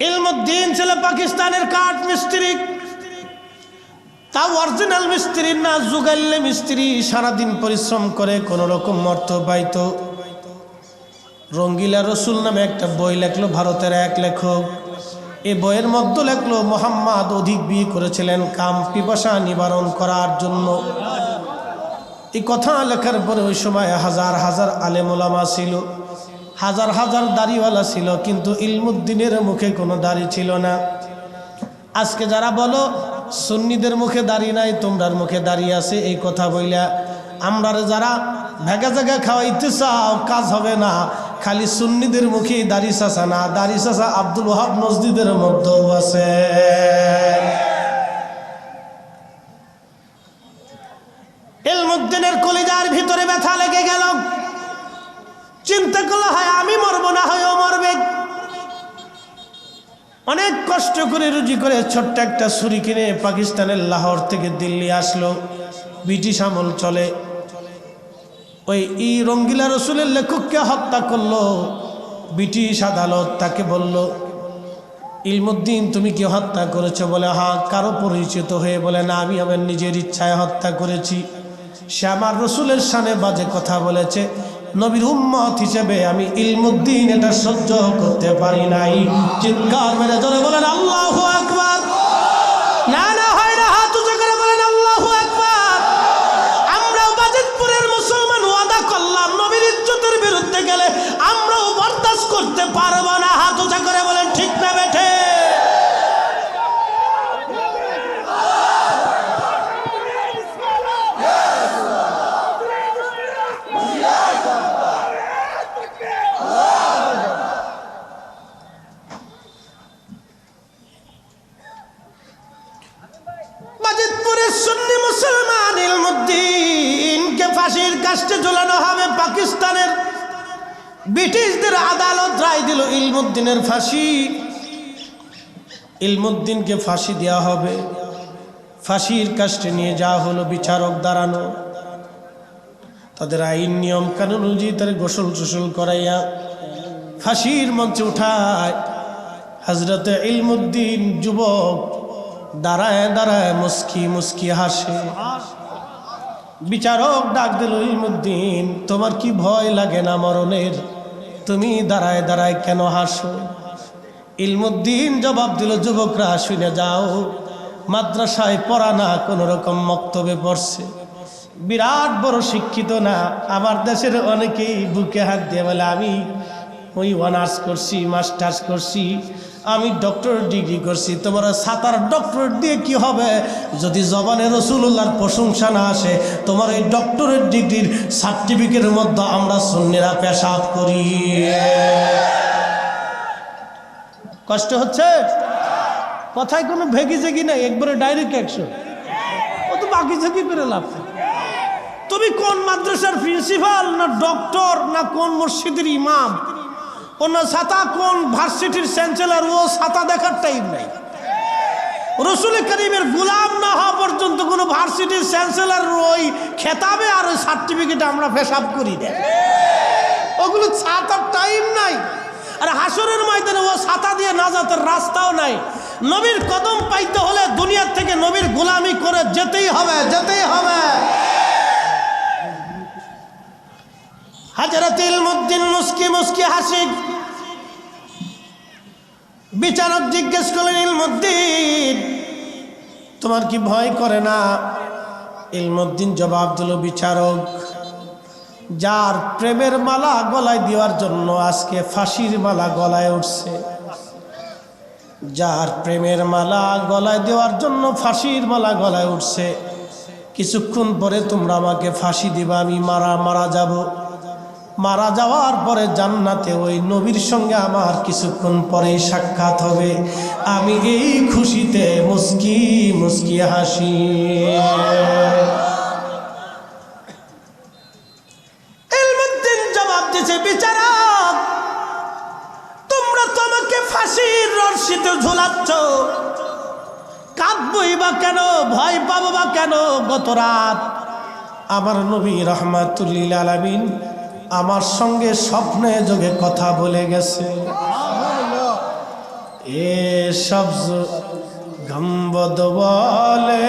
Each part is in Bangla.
ইলমুদ্দিন ছিল পাকিস্তানের কাঠ মিস্ত্রি। তাও অরিজিনাল মিস্ত্রি না জুগাইলে মিস্ত্রি সারাদিন পরিশ্রম করে, কোন রকম অর্থ পাইতো। রঙ্গিলা রসুল নামে একটা বই লেখলো, ভারতের এক লেখক। এই বইয়ের মধ্যে লেখলো, মোহাম্মদ অধিক বিয়ে করেছিলেন কাম পিপাসা নিবারণ করার জন্য। এই কথা লেখার পরে ওই সময় হাজার হাজার আলেমোলামা ছিল। হাজার হাজার দাড়িওয়ালা ছিল, কিন্তু ইলমুদ্দিনের মুখে কোনো দাড়ি ছিল না। আজকে যারা বলো, সুন্নিদের মুখে দাড়ি নাই, তোমরার মুখে দাঁড়িয়ে আছে, এই কথা বইলা আমরা যারা ভেগা জায়গা খাওয়াইতে চাও, কাজ হবে না। খালি সুন্নিদের মুখেই দাড়ি চাষা না, দাড়ি চাষা আব্দুল ওহাব মসজিদের মধ্যেও আছে। ইলমুদ্দিনের কলিজার ভিতরে ব্যথা লেগে গেল। চিন্তা করলে হয়, আমি মরবো না, হয় ও মরবে। অনেক কষ্ট করে রুজি করে ছোট্ট একটা ছুরি কিনে পাকিস্তানের লাহোর থেকে দিল্লি আসলো। ব্রিটিশ আমল চলে। ওই ই রঙ্গিলা রসুলের লেখককে হত্যা করল। ব্রিটিশ আদালত তাকে বলল, ইলমুদ্দিন, তুমি কি হত্যা করেছ? বলে, হা, কারও পরিচিত হয়ে বলে, না, আমি আমার নিজের ইচ্ছায় হত্যা করেছি। সে আমার রসুলের সানে বাজে কথা বলেছে। নবীর উম্মত হিসেবে আমি ইলমুদ্দিন এটা সহ্য করতে পারি নাই। চিৎকার মেরে ধরে বলেন, আল্লাহ আকবার! না না, হয় না, হাত উঁচু করে বলেন, আল্লাহ আকবার! আমরাও বাজিতপুরের মুসলমান, ওয়াদা করলাম, নবীর ইজ্জতের বিরুদ্ধে গেলে আমরাও বরদাস্ত করতে পারব না। হাত উঁচা করে বলেন, ঠিক না, বেঠে বাজিতপুরের সুন্নি মুসলমান ইলমুদ্দিনকে ফাঁসির কাস্টে ঝুলানো হবে পাকিস্তানের ব্রিটিশদের আদালত রায় দিল, ইলমুদ্দিনের ফাঁসি, ইলমুদ্দিনকে ফাঁসি দেওয়া হবে। ফাঁসির কাস্টে নিয়ে যাওয়া হলো বিচারক দাঁড়ানো। তাদের আইন, নিয়ম, কানুন অনুযায়ী তার গোসল টোসল করাইয়া ফাঁসির মঞ্চে উঠায়। হজরতে ইলমুদ্দিন যুবক দাঁড়ায় দাঁড়ায় মুস্কি মুস্কি হাসে। বিচারক ডাক দিল ইলমুদ্দিন তোমার কি ভয় লাগে না মরণের? তুমি দাঁড়ায় দাঁড়ায় কেন হাসো? ইলমুদ্দিন জবাব দিল, যুবকরা শুনে যাও। মাদ্রাসায় পড়া না, কোনো রকম মক্তবে পড়ছে। বিরাট বড় শিক্ষিত না, আমার দেশের অনেকেই বুকে হাত দিয়ে বলে, আমি ওই অনার্স করছি মাস্টার্স করছি আমি ডক্টর ডিগ্রি করছি, তোমার সাঁতার ডক্টরেট দিয়ে কি হবে? যদি জবানে রসুল্লাহর প্রশংসা না আসে, তোমার এই ডক্টরেট ডিগ্রির সার্টিফিকেটের মধ্যে আমরা সন্ন্যেরা পেশাব করি। কষ্ট হচ্ছে? কথায় কোনো ভেগি জেগি নাই, একবারে ডাইরেক্ট অ্যাকশন ও তো বাকি ঝুঁকি করে লাভ। তুমি কোন মাদ্রাসার প্রিন্সিপাল না ডক্টর না কোন মসজিদের ইমাম না ছাতা কোন ভার্সিটির চ্যান্সেলর? ও ছাতা দেখার টাইম নাই। রসুল করিমের গুলাম না হওয়া পর্যন্ত কোনো ভার্সিটির চ্যান্সেলর ওই খেতাবে আর ওই সার্টিফিকেট আমরা পেশাব করি না। ওগুলো ছাতার টাইম নাই। আর হাসরের ময়দানে ও ছাতা দিয়ে নাজাতের রাস্তাও নাই। নবীর কদম পাইতে হলে দুনিয়ার থেকে নবীর গোলামি করে যেতেই হবে যেতেই হবে। হাজরত ইলমুদ্দিন মুস্কি মুস্কি হাসি। বিচারক জিজ্ঞেস করলেন ইলমুদ্দিন তোমার কি ভয় করে না? ইলমুদ্দিন জবাব দিল, বিচারক, যার প্রেমের মালা গলায় দেওয়ার জন্য আজকে ফাঁসির মালা গলায় উঠছে, যার প্রেমের মালা গলায় দেওয়ার জন্য ফাঁসির মালা গলায় উঠছে, কিছুক্ষণ পরে তোমরা আমাকে ফাঁসি দিবা, আমি মারা মারা যাব। মারা যাওয়ার পরে জান্নাতে ওই নবীর সঙ্গে আমার কিছুক্ষণ পরে সাক্ষাৎ হবে। আমি এই খুশিতে মুস্কি মুস্কি হাসি। জবাব দিছে তোমরা ফাঁসির ঝুলাচ্ছ। বা কেন, ভয় পাবো বা কেন, গত রাত আমার নবী রহমাতুল্লিল আলামিন আমার সঙ্গে স্বপ্নে যোগে কথা বলে গেছে এ সবজ গম্বদ বলে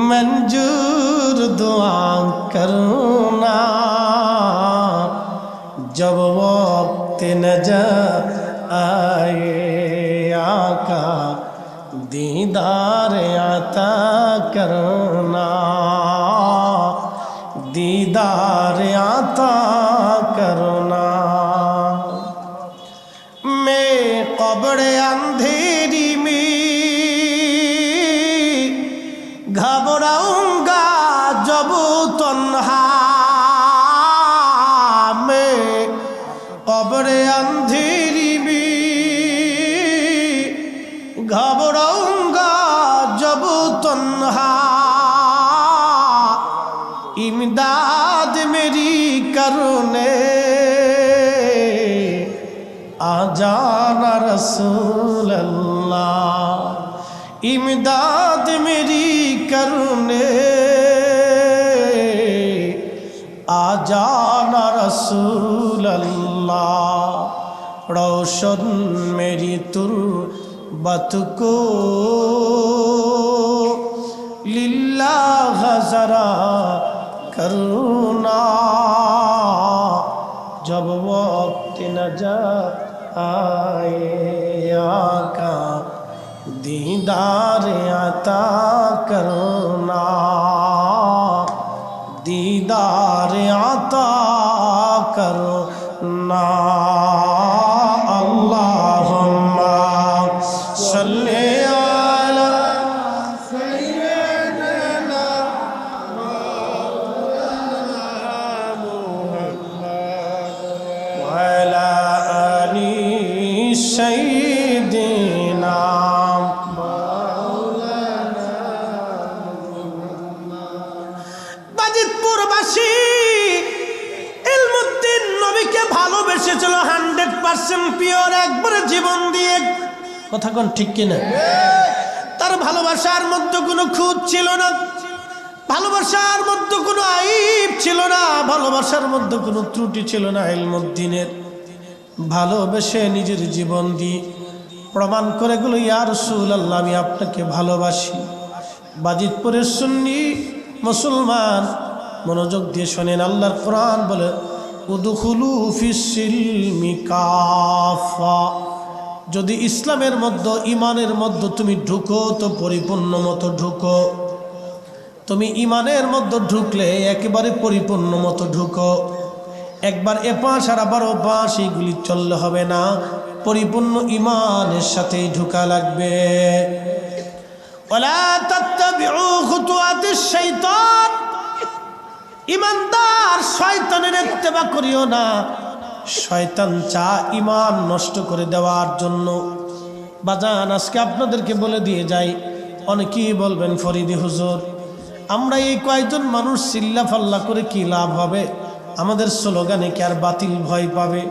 मंजूर दुआ करना जब वक्त नजर आए आका दीदार आता करना دیدار عطا کرنا میں قبر اندھیری میں گھبراؤں گا جب تنہا میں قبر اندھیری میں گھبراؤں گا جب تنہا امداد میری کرنے۔ آ جانا رسول اللہ۔ امداد میری کرنے۔ آ جانا رسول اللہ۔ روشن میری تربت کو۔ للہ غزرہ करुणा जब वक्त नजर आए आका दीदार आता करना दीदार आता करना পিওর একবারে জীবন দিয়ে। কথা কোন ঠিক কিনা? তার ভালোবাসার মধ্যে কোনো খুঁত ছিল না। ভালোবাসার মধ্যে কোনো আইব ছিল না। ভালোবাসার মধ্যে কোনো ত্রুটি ছিল না ইলমুদ্দিনের ভালোবেসে নিজের জীবন দিয়ে প্রমাণ করে গেল ইয়ার রসুল আল্লাহ আমি আপনাকে ভালোবাসি। বাজিতপুরের সুন্নি মুসলমান মনোযোগ দিয়ে শোনেন, আল্লাহর কোরআন বলে উদুখুলু কাফা। যদি ইসলামের মধ্যে ইমানের মধ্যে তুমি ঢুকো, তো পরিপূর্ণ মতো ঢুকো। তুমি ইমানের মধ্যে ঢুকলে একেবারে পরিপূর্ণ মতো ঢুকো। একবার এপাশ আর আবার ওপাশ, এইগুলি চললে হবে না। পরিপূর্ণ ইমানের সাথেই ঢুকা লাগবে। ওলা শাইতান ইমানদার, শয়তানের ইত্তেবা করিও না। শয়তান চা ইমান নষ্ট করে দেওয়ার জন্য। বাজান, আজকে আপনাদেরকে বলে দিয়ে যাই, অনেকেই বলবেন, ফরিদি হুজুর, আমরা এই কয়েকজন মানুষ চিল্লা ফাল্লা করে কি লাভ হবে? আমাদের স্লোগানে কি আর বাতিল ভয় পাবে?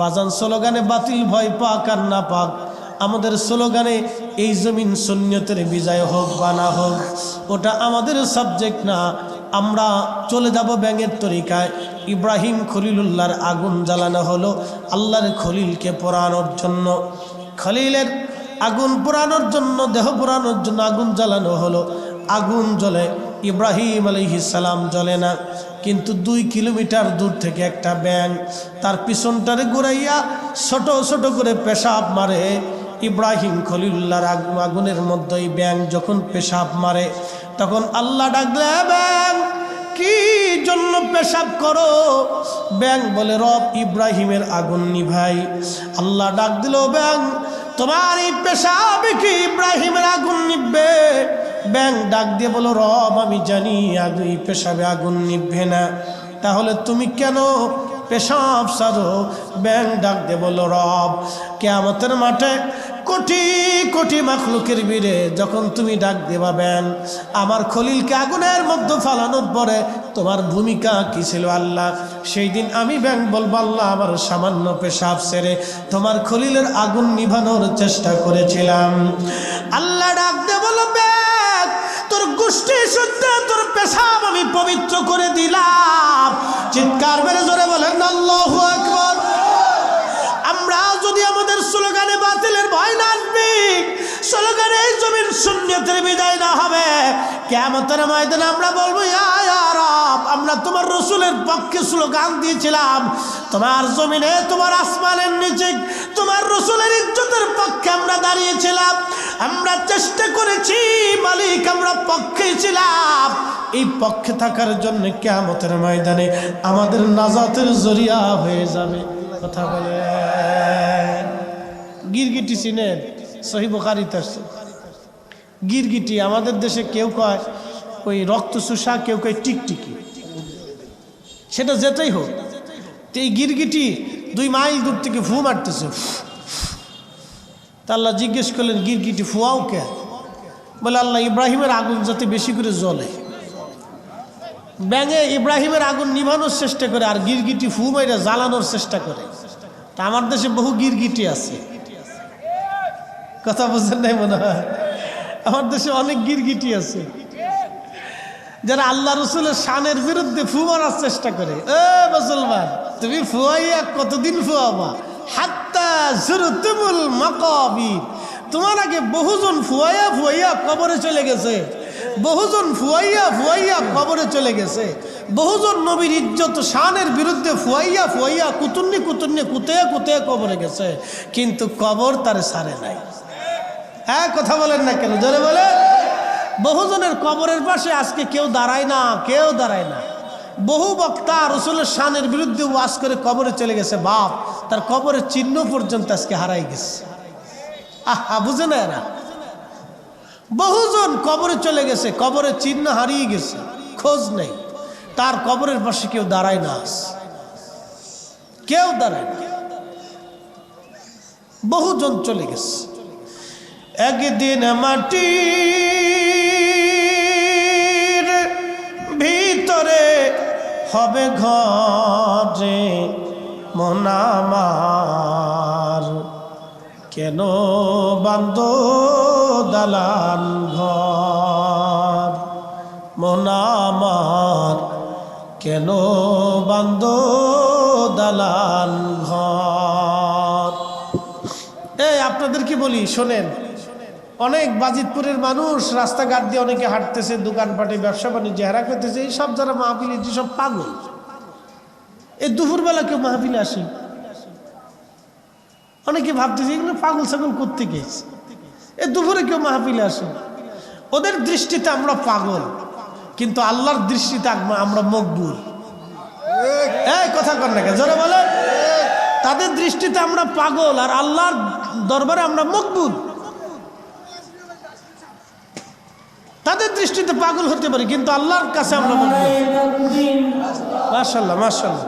বাজান, স্লোগানে বাতিল ভয় পাক আর না পাক, আমাদের স্লোগানে এই জমিন সন্ন্যতের বিজয় হোক বা না হোক, ওটা আমাদের সাবজেক্ট না। আমরা চলে যাব ব্যাঙের তরিকায়। ইব্রাহিম খলিলুল্লাহর আগুন জ্বালানো হলো আল্লাহর খলিলকে পোড়ানোর জন্য। খলিলের আগুন পোড়ানোর জন্য, দেহ পোড়ানোর জন্য আগুন জ্বালানো হলো। আগুন জ্বলে, ইব্রাহিম সালাম জ্বলে না। কিন্তু দুই কিলোমিটার দূর থেকে একটা ব্যাং তার পিছনটারে ঘুরাইয়া ছোট ছোট করে পেশাব মারে। ইব্রাহিম খলিলুল্লাহর আগুন, আগুনের মধ্যেই ব্যাং যখন পেশাব মারে তখন আল্লাহ ডাকলে ব্যাং, কি জন্য পেশাব করো? ব্যাং বলে, রব ইব্রাহিমের আগুন নিভাই। আল্লাহ ডাক দিল, ব্যাং, তোমার এই পেশাবে কি ইব্রাহিমের আগুন নিববে ব্যাং ডাক দিয়ে বলো রব, আমি জানি আগুন এই পেশাবে আগুন নিভবে না। তাহলে তুমি কেন পেশাব সারো? ব্যাং ডাক দিয়ে বলো রব, কেয়ামতের মাঠে কোটি কোটি মাখলুকের বীরে যখন তুমি ডাক দেবা ব্যাং আমার খলিলকে আগুনের মধ্যে ফালানোর পরে তোমার ভূমিকা কি ছিল আল্লাহ? সেই দিন আমি ব্যাং বলব, আল্লাহ আমার সামান্য পেশাব সেরে তোমার খলিলের আগুন নিভানোর চেষ্টা করেছিলাম। আল্লাহ ডাক দে তোর গোষ্ঠী শুদ্ধ, তোর পেশাব আমি পবিত্র করে দিলাম। চিৎকার মেরে জোরে বলেন, আল্লাহু স্লোগানে, এই জমিন শূন্যতের বিদায় না হবে। কেমতের ময়দানে আমরা বলব আমরা তোমার রসুলের পক্ষে স্লোগান দিয়েছিলাম। তোমার জমিনে, তোমার আসমানের নিচে, তোমার রসুলের ইজ্জতের পক্ষে আমরা দাঁড়িয়েছিলাম। আমরা চেষ্টা করেছি, মালিক, আমরা পক্ষে ছিলাম। এই পক্ষে থাকার জন্য কেমতের ময়দানে আমাদের নাজাতের জরিয়া হয়ে যাবে। কথা বলে গিরগিটি চিনেন আসছে। গিরগিটি আমাদের দেশে কেউ কয়, ওই রক্ত চুষা, কেউ কয় টিকটিকি। সেটা যেতেই হোক এই গিরগিটি দুই মাইল দূর থেকে ফু মারতেছে। তা আল্লাহ জিজ্ঞেস করলেন, গিরগিটি ফুয়াও কে? বলে আল্লাহ, ইব্রাহিমের আগুন যাতে বেশি করে জ্বলে। ব্যাঙে ইব্রাহিমের আগুন নিভানোর চেষ্টা করে, আর গিরগিটি ফু মাইরা জ্বালানোর চেষ্টা করে। তা আমার দেশে বহু গিরগিটি আছে। কথা বুঝছেন নাই মনে হয়। আমার দেশে অনেক গিরগিটি আছে। যারা আল্লাহ রসুলের শানের বিরুদ্ধে ফু মারার চেষ্টা করে। এ মুসলমান, তুমি ফুয়াইয়া কতদিন ফুয়াবা? হাত্তা জুরুতুমুল মাকাবির। তোমার আগে বহুজন ফুয়াইয়া ফুয়াইয়া কবরে চলে গেছে। বহুজন ফুয়াইয়া ফুয়াইয়া কবরে চলে গেছে। বহুজন নবীর ইজ্জত শানের বিরুদ্ধে ফুয়াইয়া ফুয়াইয়া কুতুন্নি কুতুন্নি কুতে কুতে কবরে গেছে। কিন্তু কবর তার সারে নাই। হ্যাঁ কথা বলেন না কেন? জোরে বলে বহুজনের কবরের পাশে আজকে কেউ দাঁড়ায় না, কেউ দাঁড়ায় না। বহু বক্তা রসুলের শানের বিরুদ্ধে ওয়াজ করে কবরে চলে গেছে। বাপ, তার কবরের চিহ্ন পর্যন্ত আজকে হারাই গেছে। আহা, বুঝে না এরা? বহুজন কবরে চলে গেছে, কবরের চিহ্ন হারিয়ে গেছে, খোঁজ নেই। তার কবরের পাশে কেউ দাঁড়ায় না। কেউ দাঁড়ায় না। বহুজন চলে গেছে। একদিন মাটির ভিতরে হবে ঘরে মনামার কেন বান্দ দালান ঘর? মনামার কেন বান্দ দালান ঘর? এই, আপনাদের কি বলি? শোনেন। অনেক বাজিতপুরের মানুষ রাস্তাঘাট দিয়ে অনেকে হাঁটতেছে, দোকানপাটে ব্যবসা বাণিজ্য হেরা করতেছে এই সব যারা মাহফিলে সব পাগল। এই দুপুরবেলা কেউ মাহফিলে আসি? অনেকে ভাবতেছে, এগুলো পাগল ছাগল করতে গেছে এ দুপুরে কেউ মাহফিলে আসে? ওদের দৃষ্টিতে আমরা পাগল, কিন্তু আল্লাহর দৃষ্টিতে আমরা মকবুল। এই কথা কর না কেন? জোরে বলে তাদের দৃষ্টিতে আমরা পাগল, আর আল্লাহর দরবারে আমরা মকবুল। তাদের দৃষ্টিতে পাগল হতে পারি কিন্তু আল্লাহর কাছে আমরা মাসাল্লাহ মাসাল্লাহ